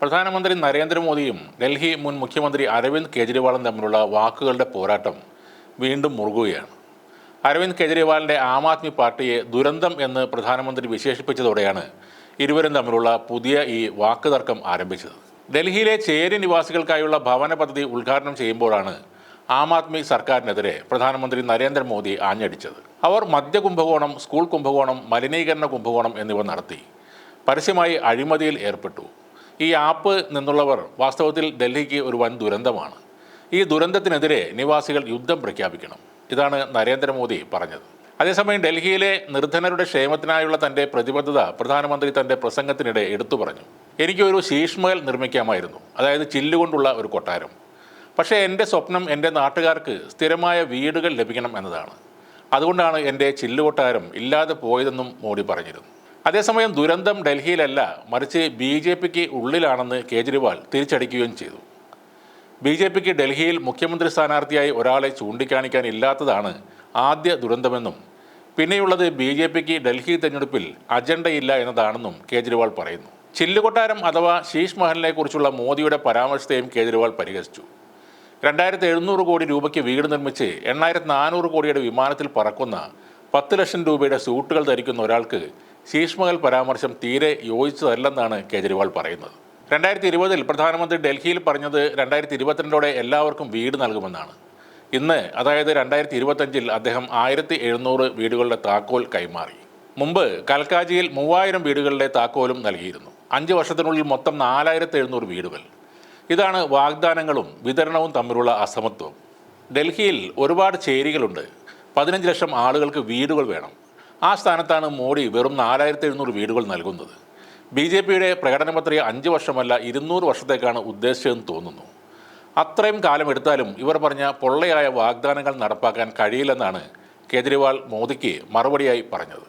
പ്രധാനമന്ത്രി നരേന്ദ്രമോദിയും ഡൽഹി മുൻ മുഖ്യമന്ത്രി അരവിന്ദ് കെജ്രിവാളും തമ്മിലുള്ള വാക്കുകളുടെ പോരാട്ടം വീണ്ടും മുറുകുകയാണ്. അരവിന്ദ് കെജ്രിവാളിന്റെ ആം ആദ്മി പാർട്ടിയെ ദുരന്തം എന്ന് പ്രധാനമന്ത്രി വിശേഷിപ്പിച്ചതോടെയാണ് ഇരുവരും തമ്മിലുള്ള പുതിയ ഈ വാക്കുതർക്കം ആരംഭിച്ചത്. ഡൽഹിയിലെ ചേരി നിവാസികൾക്കായുള്ള ഭവന പദ്ധതി ഉദ്ഘാടനം ചെയ്യുമ്പോഴാണ് ആം ആദ്മി സർക്കാരിനെതിരെ പ്രധാനമന്ത്രി നരേന്ദ്രമോദി ആഞ്ഞടിച്ചത്. അവർ മദ്യ കുംഭകോണം സ്കൂൾ കുംഭകോണം മലിനീകരണ കുംഭകോണം എന്നിവ നടത്തി. പരസ്യമായി അഴിമതിയിൽ ഏർപ്പെട്ടു. ഈ ആപ്പ് നിന്നുള്ളവർ വാസ്തവത്തിൽ ഡൽഹിക്ക് ഒരു വൻ ദുരന്തമാണ്. ഈ ദുരന്തത്തിനെതിരെ നിവാസികൾ യുദ്ധം പ്രഖ്യാപിക്കണം. ഇതാണ് നരേന്ദ്രമോദി പറഞ്ഞത്. അതേസമയം ഡൽഹിയിലെ നിർധനരുടെ ക്ഷേമത്തിനായുള്ള തന്റെ പ്രതിബദ്ധത പ്രധാനമന്ത്രി തന്റെ പ്രസംഗത്തിനിടെ എടുത്തു പറഞ്ഞു. എനിക്കൊരു ശീഷ്മഹൽ നിർമ്മിക്കാമായിരുന്നു. അതായത് ചില്ലുകൊണ്ടുള്ള ഒരു കൊട്ടാരം. പക്ഷേ എന്റെ സ്വപ്നം എന്റെ നാട്ടുകാർക്ക് സ്ഥിരമായ വീടുകൾ ലഭിക്കണം എന്നതാണ്. അതുകൊണ്ടാണ് എന്റെ ചില്ലുകൊട്ടാരം ഇല്ലാതെ പോയതെന്നും മോഡി പറഞ്ഞിരുന്നു. അതേസമയം ദുരന്തം ഡൽഹിയിലല്ല മറിച്ച് ബി ജെ പിക്ക് ഉള്ളിലാണെന്ന് കേജ്രിവാൾ തിരിച്ചടിക്കുകയും ചെയ്തു. ബി ജെ പിക്ക് ഡൽഹിയിൽ മുഖ്യമന്ത്രി സ്ഥാനാർത്ഥിയായി ഒരാളെ ചൂണ്ടിക്കാണിക്കാൻ ഇല്ലാത്തതാണ് ആദ്യ ദുരന്തമെന്നും പിന്നെയുള്ളത് ബി ജെ പിക്ക് ഡൽഹി തെരഞ്ഞെടുപ്പിൽ അജണ്ടയില്ല എന്നതാണെന്നും കേജ്രിവാൾ പറയുന്നു. ചില്ലുകൊട്ടാരം അഥവാ ശീഷ് മഹലിനെ കുറിച്ചുള്ള മോദിയുടെ പരാമർശത്തെയും കേജ്രിവാൾ പരിഹസിച്ചു. രണ്ടായിരത്തി എഴുന്നൂറ് കോടി രൂപയ്ക്ക് വീട് നിർമ്മിച്ച് എണ്ണായിരത്തി നാനൂറ് കോടിയുടെ വിമാനത്തിൽ പറക്കുന്ന പത്ത് ലക്ഷം രൂപയുടെ സൂട്ടുകൾ ധരിക്കുന്ന ഒരാൾക്ക് ശീഷ് മഹൽ പരാമർശം തീരെ യോജിച്ചതല്ലെന്നാണ് കേജ്രിവാൾ പറയുന്നത്. രണ്ടായിരത്തി ഇരുപതിൽ പ്രധാനമന്ത്രി ഡൽഹിയിൽ പറഞ്ഞത് രണ്ടായിരത്തി ഇരുപത്തിരണ്ടോടെ എല്ലാവർക്കും വീട് നൽകുമെന്നാണ്. ഇന്ന് അതായത് രണ്ടായിരത്തി ഇരുപത്തഞ്ചിൽ അദ്ദേഹം ആയിരത്തി എഴുന്നൂറ് വീടുകളുടെ താക്കോൽ കൈമാറി. മുമ്പ് കൽക്കാജിയിൽ മൂവായിരം വീടുകളുടെ താക്കോലും നൽകിയിരുന്നു. അഞ്ച് വർഷത്തിനുള്ളിൽ മൊത്തം നാലായിരത്തി എഴുന്നൂറ് വീടുകൾ. ഇതാണ് വാഗ്ദാനങ്ങളും വിതരണവും തമ്മിലുള്ള അസമത്വം. ഡൽഹിയിൽ ഒരുപാട് ചേരികളുണ്ട്. പതിനഞ്ച് ലക്ഷം ആളുകൾക്ക് വീടുകൾ വേണം. ആ സ്ഥാനത്താണ് മോഡി വെറും നാലായിരത്തി എഴുന്നൂറ് വീടുകൾ നൽകുന്നത്. ബി ജെ പിയുടെ പ്രകടനപത്രിക അഞ്ച് വർഷമല്ല ഇരുന്നൂറ് വർഷത്തേക്കാണ് ഉദ്ദേശിച്ചതെന്ന് തോന്നുന്നു. അത്രയും കാലം എടുത്താലും ഇവർ പറഞ്ഞ പൊള്ളയായ വാഗ്ദാനങ്ങൾ നടപ്പാക്കാൻ കഴിയില്ലെന്നാണ് കേജ്രിവാൾ മോദിക്ക് മറുപടിയായി പറഞ്ഞത്.